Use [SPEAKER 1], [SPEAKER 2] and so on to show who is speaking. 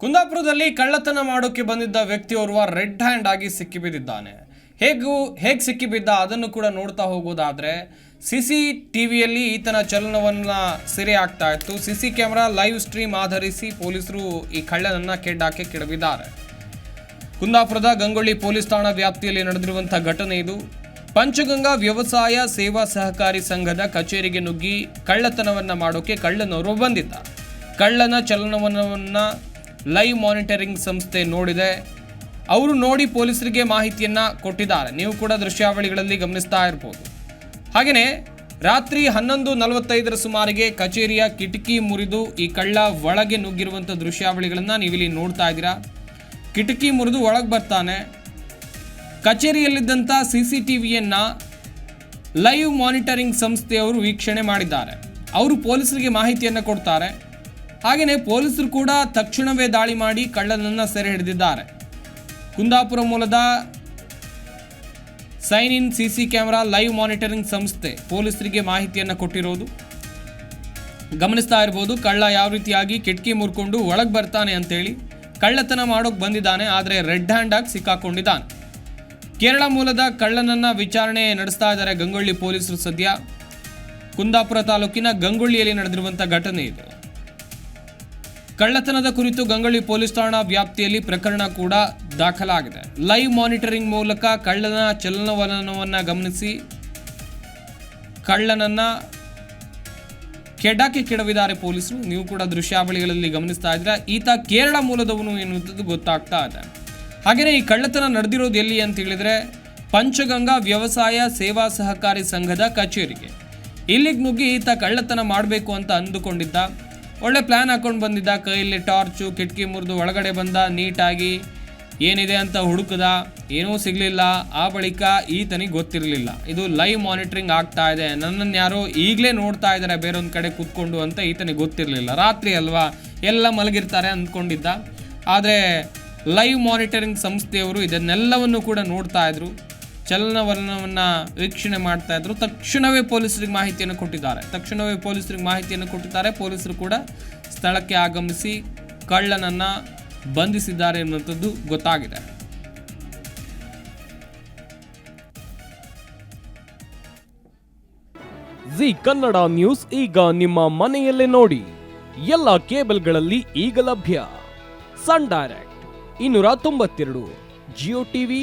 [SPEAKER 1] ಕುಂದಾಪುರದಲ್ಲಿ ಕಳ್ಳತನ ಮಾಡೋಕೆ ಬಂದಿದ್ದ ವ್ಯಕ್ತಿಯೋರ್ವ ರೆಡ್ ಹ್ಯಾಂಡ್ ಆಗಿ ಸಿಕ್ಕಿಬಿದ್ದಿದ್ದಾನೆ. ಹೇಗೂ, ಹೇಗೆ ಸಿಕ್ಕಿಬಿದ್ದ ಅದನ್ನು ಕೂಡ ನೋಡ್ತಾ ಹೋಗೋದಾದ್ರೆ ಸಿ ಸಿ ಟಿವಿಯಲ್ಲಿ ಈತನ ಚಲನವನ್ನು ಸೆರೆ ಆಗ್ತಾ ಇತ್ತು. C C camera live stream ಆಧರಿಸಿ ಪೊಲೀಸರು ಈ ಕಳ್ಳನನ್ನ ಕೆಡ್ಡಾಕೆ ಕೆಡವಿದ್ದಾರೆ. ಕುಂದಾಪುರದ ಗಂಗೊಳ್ಳಿ ಪೊಲೀಸ್ ಠಾಣಾ ವ್ಯಾಪ್ತಿಯಲ್ಲಿ ನಡೆದಿರುವಂಥ ಘಟನೆ ಇದು. ಪಂಚಗಂಗಾ ವ್ಯವಸಾಯ ಸೇವಾ ಸಹಕಾರಿ ಸಂಘದ ಕಚೇರಿಗೆ ನುಗ್ಗಿ ಕಳ್ಳತನವನ್ನ ಮಾಡೋಕೆ ಕಳ್ಳನವರು ಬಂದಿದ್ದ. ಕಳ್ಳನ ಚಲನವನ್ನ ಲೈವ್ ಮಾನಿಟರಿಂಗ್ ಸಂಸ್ಥೆ ನೋಡಿದೆ. ಅವರು ನೋಡಿ ಪೊಲೀಸರಿಗೆ ಮಾಹಿತಿಯನ್ನ ಕೊಟ್ಟಿದ್ದಾರೆ. ನೀವು ಕೂಡ ದೃಶ್ಯಾವಳಿಗಳಲ್ಲಿ ಗಮನಿಸ್ತಾ ಇರ್ಬೋದು. ಹಾಗೆಯೇ ರಾತ್ರಿ ಹನ್ನೊಂದು ನಲವತ್ತೈದರ ಸುಮಾರಿಗೆ ಕಚೇರಿಯ ಕಿಟಕಿ ಮುರಿದು ಈ ಕಳ್ಳ ಒಳಗೆ ನುಗ್ಗಿರುವಂಥ ದೃಶ್ಯಾವಳಿಗಳನ್ನು ನೀವಿಲ್ಲಿ ನೋಡ್ತಾ ಇದ್ದೀರಾ? ಕಿಟಕಿ ಮುರಿದು ಒಳಗೆ ಬರ್ತಾನೆ. ಕಚೇರಿಯಲ್ಲಿದ್ದಂಥ ಸಿ ಸಿ ಟಿ ವಿಯನ್ನು ಲೈವ್ ಮಾನಿಟರಿಂಗ್ ಸಂಸ್ಥೆಯವರು ವೀಕ್ಷಣೆ ಮಾಡಿದ್ದಾರೆ. ಅವರು ಪೊಲೀಸರಿಗೆ ಮಾಹಿತಿಯನ್ನು ಕೊಡ್ತಾರೆ. ಹಾಗೆಯೇ ಪೊಲೀಸರು ಕೂಡ ತಕ್ಷಣವೇ ದಾಳಿ ಮಾಡಿ ಕಳ್ಳನನ್ನು ಸೆರೆ ಹಿಡಿದಿದ್ದಾರೆ. ಕುಂದಾಪುರ ಮೂಲದ sign in C C camera live monitoring ಸಂಸ್ಥೆ ಪೊಲೀಸರಿಗೆ ಮಾಹಿತಿಯನ್ನು ಕೊಟ್ಟಿರೋದು. ಗಮನಿಸ್ತಾ ಇರ್ಬೋದು, ಕಳ್ಳ ಯಾವ ರೀತಿಯಾಗಿ ಕಿಟಕಿ ಮುರ್ಕೊಂಡು ಒಳಗೆ ಬರ್ತಾನೆ ಅಂತೇಳಿ. ಕಳ್ಳತನ ಮಾಡೋಕೆ ಬಂದಿದ್ದಾನೆ, ಆದರೆ ರೆಡ್ ಹ್ಯಾಂಡ್ ಆಗಿ ಸಿಕ್ಕಾಕೊಂಡಿದ್ದಾನೆ. ಕೇರಳ ಮೂಲದ ಕಳ್ಳನನ್ನ ವಿಚಾರಣೆ ನಡೆಸ್ತಾ ಇದ್ದಾರೆ ಗಂಗೊಳ್ಳಿ ಪೊಲೀಸರು ಸದ್ಯ. ಕುಂದಾಪುರ ತಾಲೂಕಿನ ಗಂಗೊಳ್ಳಿಯಲ್ಲಿ ನಡೆದಿರುವಂಥ ಘಟನೆ ಇದು. ಕಳ್ಳತನದ ಕುರಿತು ಗಂಗೊಳ್ಳಿ ಪೊಲೀಸ್ ಠಾಣಾ ವ್ಯಾಪ್ತಿಯಲ್ಲಿ ಪ್ರಕರಣ ಕೂಡ ದಾಖಲಾಗಿದೆ. ಲೈವ್ ಮಾನಿಟರಿಂಗ್ ಮೂಲಕ ಕಳ್ಳನ ಚಲನವಲನವನ್ನು ಗಮನಿಸಿ ಕಳ್ಳನನ್ನ ಕೆಡಕ್ಕೆ ಕೆಡವಿದ್ದಾರೆ ಪೊಲೀಸರು. ನೀವು ಕೂಡ ದೃಶ್ಯಾವಳಿಗಳಲ್ಲಿ ಗಮನಿಸ್ತಾ ಇದ್ರೆ ಈತ ಕೇರಳ ಮೂಲದವನು ಎನ್ನುವಂಥದ್ದು ಗೊತ್ತಾಗ್ತಾ ಇದೆ. ಹಾಗೆಯೇ ಈ ಕಳ್ಳತನ ನಡೆದಿರೋದು ಎಲ್ಲಿ ಅಂತ ಹೇಳಿದ್ರೆ ಪಂಚಗಂಗಾ ವ್ಯವಸಾಯ ಸೇವಾ ಸಹಕಾರಿ ಸಂಘದ ಕಚೇರಿಗೆ. ಇಲ್ಲಿಗೆ ನುಗ್ಗಿ ಈತ ಕಳ್ಳತನ ಮಾಡಬೇಕು ಅಂತ ಅಂದುಕೊಂಡಿದ್ದ ಒಳ್ಳೆ ಪ್ಲ್ಯಾನ್ ಹಾಕೊಂಡು ಬಂದಿದ್ದ, ಕೈಯಲ್ಲಿ ಟಾರ್ಚು ಕಿಟಕಿ ಮುರಿದು ಒಳಗಡೆ ಬಂದ, ನೀಟಾಗಿ ಏನಿದೆ ಅಂತ ಹುಡುಕದ, ಏನೂ ಸಿಗಲಿಲ್ಲ. ಆ ಬಳಿಕ ಈತನಿಗೆ ಗೊತ್ತಿರಲಿಲ್ಲ. ಇದು ಲೈವ್ ಮಾನಿಟ್ರಿಂಗ್ ಆಗ್ತಾ ಇದೆ. ನನ್ನನ್ನು ಯಾರೋ ಈಗಲೇ ನೋಡ್ತಾ ಇದ್ದಾರೆ ಬೇರೊಂದು ಕಡೆ ಕೂತ್ಕೊಂಡು ಅಂತ ಈತನಿಗೆ ಗೊತ್ತಿರಲಿಲ್ಲ. ರಾತ್ರಿ ಅಲ್ವಾ? ಎಲ್ಲ ಮಲಗಿರ್ತಾರೆ ಅಂದ್ಕೊಂಡಿದ್ದ ಆದರೆ ಲೈವ್ ಮಾನಿಟರಿಂಗ್ ಸಂಸ್ಥೆಯವರು ಇದನ್ನೆಲ್ಲವನ್ನು ಕೂಡ ನೋಡ್ತಾ ಇದ್ರು. ಚಲನವಲನವನ್ನು ವೀಕ್ಷಣೆ ಮಾಡ್ತಾ ಇದ್ರು. ತಕ್ಷಣವೇ ಪೊಲೀಸರಿಗೆ ಮಾಹಿತಿಯನ್ನು ಕೊಟ್ಟಿದ್ದಾರೆ. ತಕ್ಷಣವೇ ಪೊಲೀಸರಿಗೆ ಮಾಹಿತಿಯನ್ನು ಕೊಟ್ಟಿದ್ದಾರೆ. ಪೊಲೀಸರು ಕೂಡ ಸ್ಥಳಕ್ಕೆ ಆಗಮಿಸಿ ಕಳ್ಳನನ್ನ ಬಂಧಿಸಿದ್ದಾರೆ ಎನ್ನುವಂಥದ್ದು ಗೊತ್ತಾಗಿದೆ.
[SPEAKER 2] ಜಿ ಕನ್ನಡ ನ್ಯೂಸ್ ಈಗ ನಿಮ್ಮ ಮನೆಯಲ್ಲೇ ನೋಡಿ. ಎಲ್ಲ ಕೇಬಲ್ಗಳಲ್ಲಿ ಈಗ ಲಭ್ಯ. ಸನ್ ಡೈರೆಕ್ಟ್, ಇನ್ನೂರ ತೊಂಬತ್ತೆರಡು, ಜಿಯೋ ಟಿವಿ